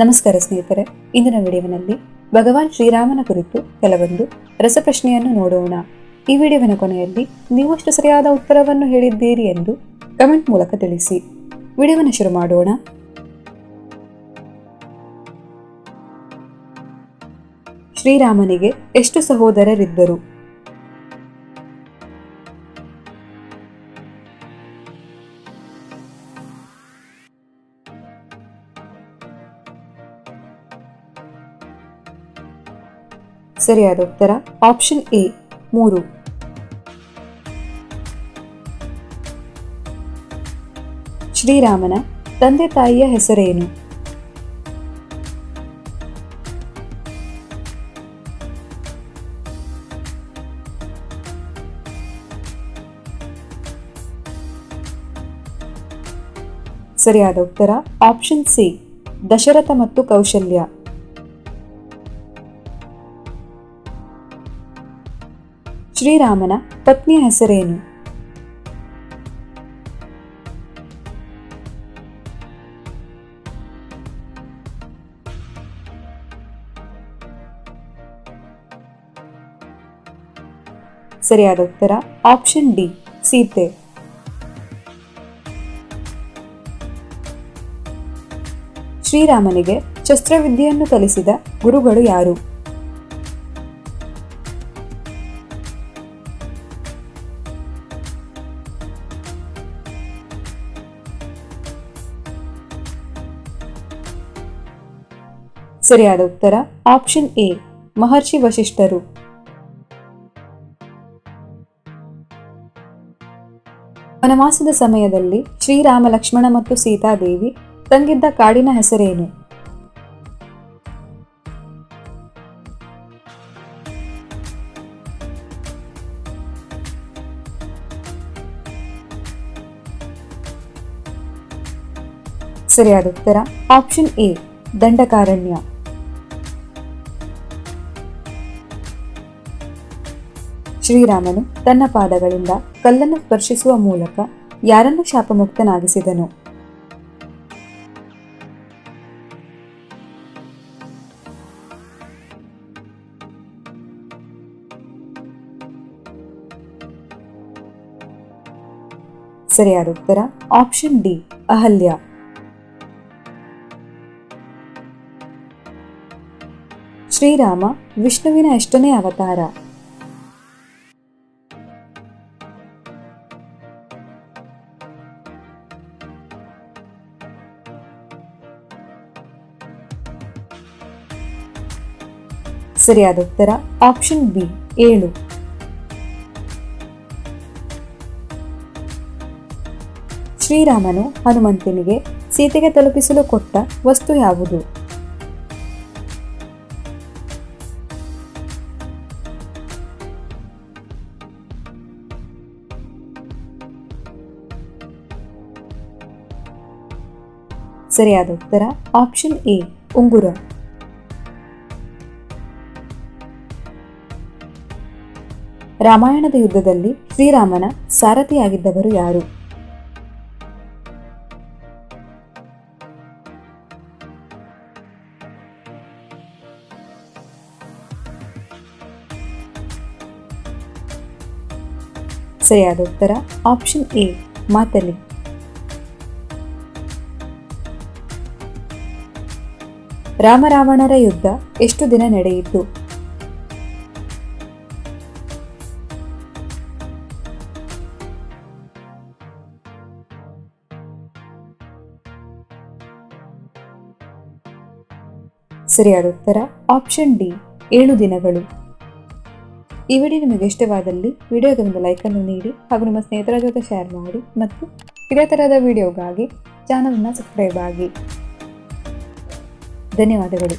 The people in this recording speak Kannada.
ನಮಸ್ಕಾರ ಸ್ನೇಹಿತರೆ, ಇಂದಿನ ವಿಡಿಯೋವಿನಲ್ಲಿ ಭಗವಾನ್ ಶ್ರೀರಾಮನ ಕುರಿತು ಕೆಲವೊಂದು ರಸಪ್ರಶ್ನೆಯನ್ನು ನೋಡೋಣ. ಈ ವಿಡಿಯೋವಿನ ಕೊನೆಯಲ್ಲಿ ನೀವಷ್ಟು ಸರಿಯಾದ ಉತ್ತರವನ್ನು ಹೇಳಿದ್ದೀರಿ ಎಂದು ಕಮೆಂಟ್ ಮೂಲಕ ತಿಳಿಸಿ. ವಿಡಿಯೋವನ್ನು ಶುರು ಮಾಡೋಣ. ಶ್ರೀರಾಮನಿಗೆ ಎಷ್ಟು ಸಹೋದರರಿದ್ದರು? ಸರಿಯಾದ ಉತ್ತರ? ಆಪ್ಷನ್ ಎ ಮೂರು. ಶ್ರೀರಾಮನ ತಂದೆ ತಾಯಿಯ ಹೆಸರೇನು? ಸರಿಯಾದ ಉತ್ತರ? ಆಪ್ಷನ್ ಸಿ ದಶರಥ ಮತ್ತು ಕೌಶಲ್ಯ. ಶ್ರೀರಾಮನ ಪತ್ನಿಯ ಹೆಸರೇನು? ಸರಿಯಾದ ಉತ್ತರ ಆಪ್ಷನ್ ಡಿ ಸೀತೆ. ಶ್ರೀರಾಮನಿಗೆ ಶಸ್ತ್ರವಿದ್ಯೆಯನ್ನು ಕಲಿಸಿದ ಗುರುಗಳು ಯಾರು? ಸರಿಯಾದ ಉತ್ತರ ಆಪ್ಷನ್ ಎ ಮಹರ್ಷಿ ವಶಿಷ್ಠರು. ವನವಾಸದ ಸಮಯದಲ್ಲಿ ಶ್ರೀರಾಮ ಲಕ್ಷ್ಮಣ ಮತ್ತು ಸೀತಾದೇವಿ ತಂಗಿದ್ದ ಕಾಡಿನ ಹೆಸರೇನು? ಸರಿಯಾದ ಉತ್ತರ ಆಪ್ಷನ್ ಎ ದಂಡಕಾರಣ್ಯ. ಶ್ರೀರಾಮನು ತನ್ನ ಪಾದಗಳಿಂದ ಕಲ್ಲನ್ನು ಸ್ಪರ್ಶಿಸುವ ಮೂಲಕ ಯಾರನ್ನು ಶಾಪಮುಕ್ತನಾಗಿಸಿದನು? ಸರಿಯಾದ ಉತ್ತರ ಆಪ್ಷನ್ ಡಿ ಅಹಲ್ಯ. ಶ್ರೀರಾಮ ವಿಷ್ಣುವಿನ ಎಷ್ಟನೇ ಅವತಾರ? ಸರಿಯಾದ ಉತ್ತರ ಆಪ್ಷನ್ ಬಿ ಏಳು. ಶ್ರೀರಾಮನು ಹನುಮಂತನಿಗೆ ಸೀತೆಗೆ ತಲುಪಿಸಲು ಕೊಟ್ಟ ವಸ್ತು ಯಾವುದು? ಸರಿಯಾದ ಉತ್ತರ ಆಪ್ಷನ್ ಎ ಉಂಗುರ. ರಾಮಾಯಣದ ಯುದ್ಧದಲ್ಲಿ ಶ್ರೀರಾಮನ ಸಾರಥಿಯಾಗಿದ್ದವರು ಯಾರು? ಸರಿಯಾದ ಉತ್ತರ ಆಪ್ಷನ್ ಎ ಮಾತಲಿ ರಾಮರಾವಣರ ಯುದ್ಧ ಎಷ್ಟು ದಿನ ನಡೆಯಿತು? ಸರಿಯಾದ ಉತ್ತರ ಆಪ್ಷನ್ ಡಿ ಏಳು ದಿನಗಳು. ಈ ವಿಡಿಯೋ ನಿಮಗೆ ಇಷ್ಟವಾದಲ್ಲಿ ವಿಡಿಯೋಗೆ ಒಂದು ಲೈಕನ್ನು ನೀಡಿ ಹಾಗೂ ನಿಮ್ಮ ಸ್ನೇಹಿತರ ಜೊತೆ ಶೇರ್ ಮಾಡಿ ಮತ್ತು ಇದೇ ಥರದ ವಿಡಿಯೋಗಾಗಿ ಚಾನಲ್ನ ಸಬ್ಸ್ಕ್ರೈಬ್ ಆಗಿ. ಧನ್ಯವಾದಗಳು.